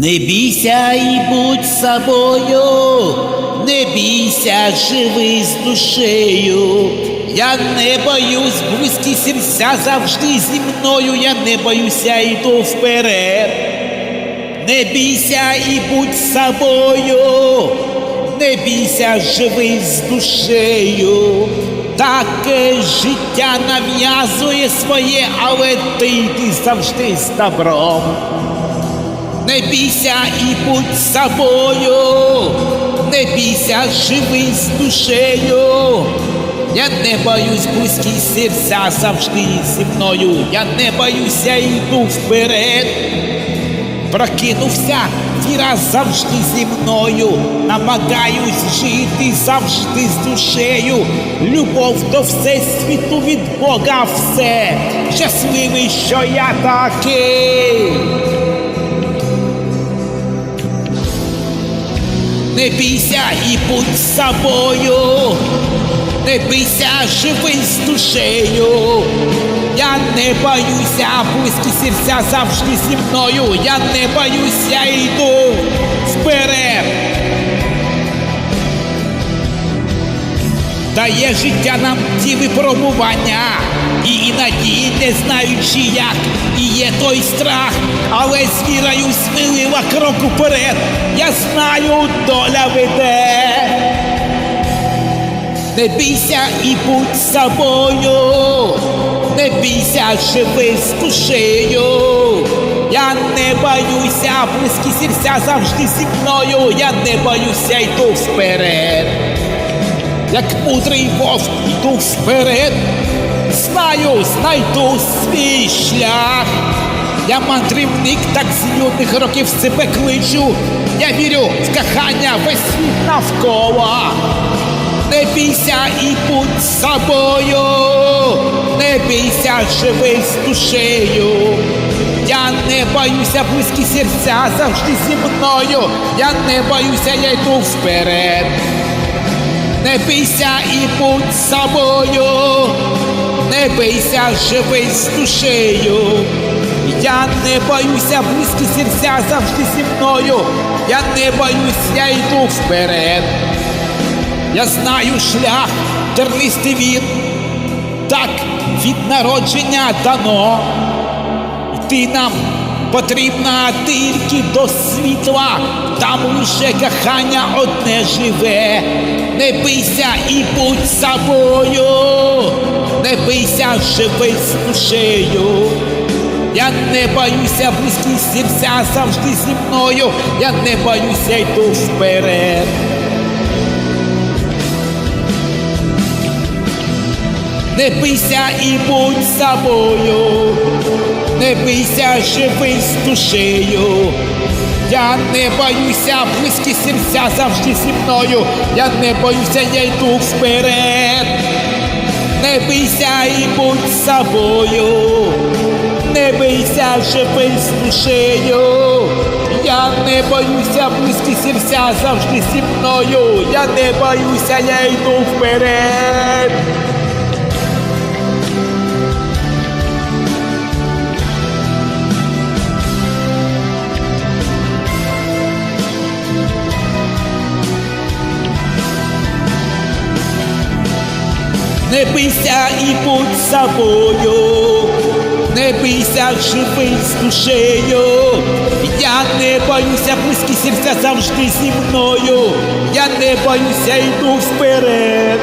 Не бійся і будь собою, не бійся, живи з душею. Я не боюсь, близькі серця завжди зі мною, я не боюся, йду вперед. Не бійся і будь собою, не бійся, живи з душею. Таке життя нав'язує своє, але ти йди завжди з добром. Не бійся і будь собою, не бійся, живи з душею. Я не боюсь близькі серця завжди зі мною. Я не боюся, йду вперед. Прокинувся, віра завжди зі мною. Намагаюсь жити завжди з душею. Любов до всесвіту від Бога все. Щасливий, що я такий. Бійся і будь собою, не бійся, живи з душею. Я не боюся, близькі серця завжди зі мною. Я не боюся, йду вперед. Дає життя нам ті випробування, і іноді не знаючи як, і є той страх, але з вірою смілива крок уперед. Я знаю, доля веде. Не бійся і будь собою, не бійся, живи з душею. Я не боюся, близькі серця завжди зі мною. Я не боюся, йду вперед. Як мудрий вовк йду вперед, знаю, знайду свій шлях. Я мандрівник, так з юних років себе кличу. Я вірю в кохання весь світ навколо. Не бійся і будь собою, не бійся, живи з душею. Я не боюся, близькі серця завжди зі мною. Я не боюся, я йду вперед. Не бійся і будь собою, не бійся, живи з душею. Я не боюся, близькі серця завжди зі мною. Я не боюсь, я йду вперед. Я знаю шлях, тернистий він, так від народження дано. Йти нам потрібна тільки до світла, там лише кохання одне живе. Не бийся і будь собою, не бийся, живи з душею. Я не боюся, близькі серця завжди зі мною. Я не боюся, йду вперед. Не бийся і будь собою, не бийся, живи з душею. Я не боюся, близькі серця завжди зі мною. Я не боюся, я йду вперед. Не бийся і будь собою, не бийся, живи з душею. Я не боюся, близькі серця завжди зі мною. Я не боюся, я йду вперед. Не бийся і будь собою, не бийся, живи з душею. Я не боюся, близькі серця завжди зі мною. Я не боюся, йду вперед.